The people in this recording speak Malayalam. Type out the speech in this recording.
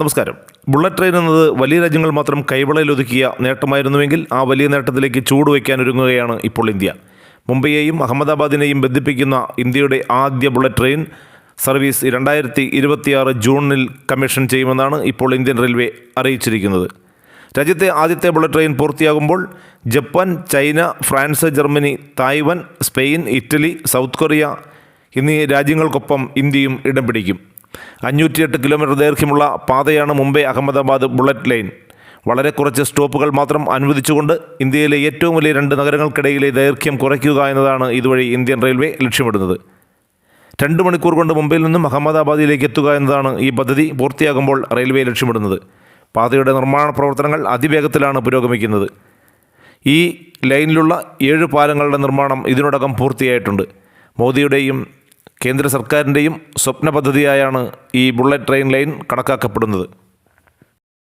നമസ്കാരം. ബുള്ളറ്റ് ട്രെയിൻ എന്നത് വലിയ രാജ്യങ്ങൾ മാത്രം കൈവളയിലൊതുക്കിയ നേട്ടമായിരുന്നുവെങ്കിൽ ആ വലിയ നേട്ടത്തിലേക്ക് ചൂടുവയ്ക്കാനൊരുങ്ങുകയാണ് ഇപ്പോൾ ഇന്ത്യ. മുംബൈയെയും അഹമ്മദാബാദിനെയും ബന്ധിപ്പിക്കുന്ന ഇന്ത്യയുടെ ആദ്യ ബുള്ളറ്റ് ട്രെയിൻ സർവീസ് രണ്ടായിരത്തി ഇരുപത്തിയാറ് ജൂണിൽ കമ്മീഷൻ ചെയ്യുമെന്നാണ് ഇപ്പോൾ ഇന്ത്യൻ റെയിൽവേ അറിയിച്ചിരിക്കുന്നത്. രാജ്യത്തെ ആദ്യത്തെ ബുള്ളറ്റ് ട്രെയിൻ പൂർത്തിയാകുമ്പോൾ Japan China France Germany Taiwan Spain Italy South Korea എന്നീ രാജ്യങ്ങൾക്കൊപ്പം ഇന്ത്യയും ഇടം പിടിക്കും. അഞ്ഞൂറ്റിയെട്ട് കിലോമീറ്റർ ദൈർഘ്യമുള്ള പാതയാണ് മുംബൈ അഹമ്മദാബാദ് ബുള്ളറ്റ് ലൈൻ. വളരെ കുറച്ച് സ്റ്റോപ്പുകൾ മാത്രം അനുവദിച്ചുകൊണ്ട് ഇന്ത്യയിലെ ഏറ്റവും വലിയ രണ്ട് നഗരങ്ങൾക്കിടയിലെ ദൈർഘ്യം കുറയ്ക്കുക എന്നതാണ് ഇതുവഴി ഇന്ത്യൻ റെയിൽവേ ലക്ഷ്യമിടുന്നത്. രണ്ട് മണിക്കൂർ കൊണ്ട് മുംബൈയിൽ നിന്നും അഹമ്മദാബാദിലേക്ക് എത്തുക എന്നതാണ് ഈ പദ്ധതി പൂർത്തിയാകുമ്പോൾ റെയിൽവേ ലക്ഷ്യമിടുന്നത്. പാതയുടെ നിർമ്മാണ പ്രവർത്തനങ്ങൾ അതിവേഗത്തിലാണ് പുരോഗമിക്കുന്നത്. ഈ ലൈനിലുള്ള ഏഴ് പാലങ്ങളുടെ നിർമ്മാണം ഇതിനോടകം പൂർത്തിയായിട്ടുണ്ട്. മോദിയുടെയും കേന്ദ്ര സർക്കാരിന്റെയും സ്വപ്ന പദ്ധതിയായാണ് ഈ ബുള്ളറ്റ് ട്രെയിൻ ലൈൻ കണക്കാക്കപ്പെടുന്നത്.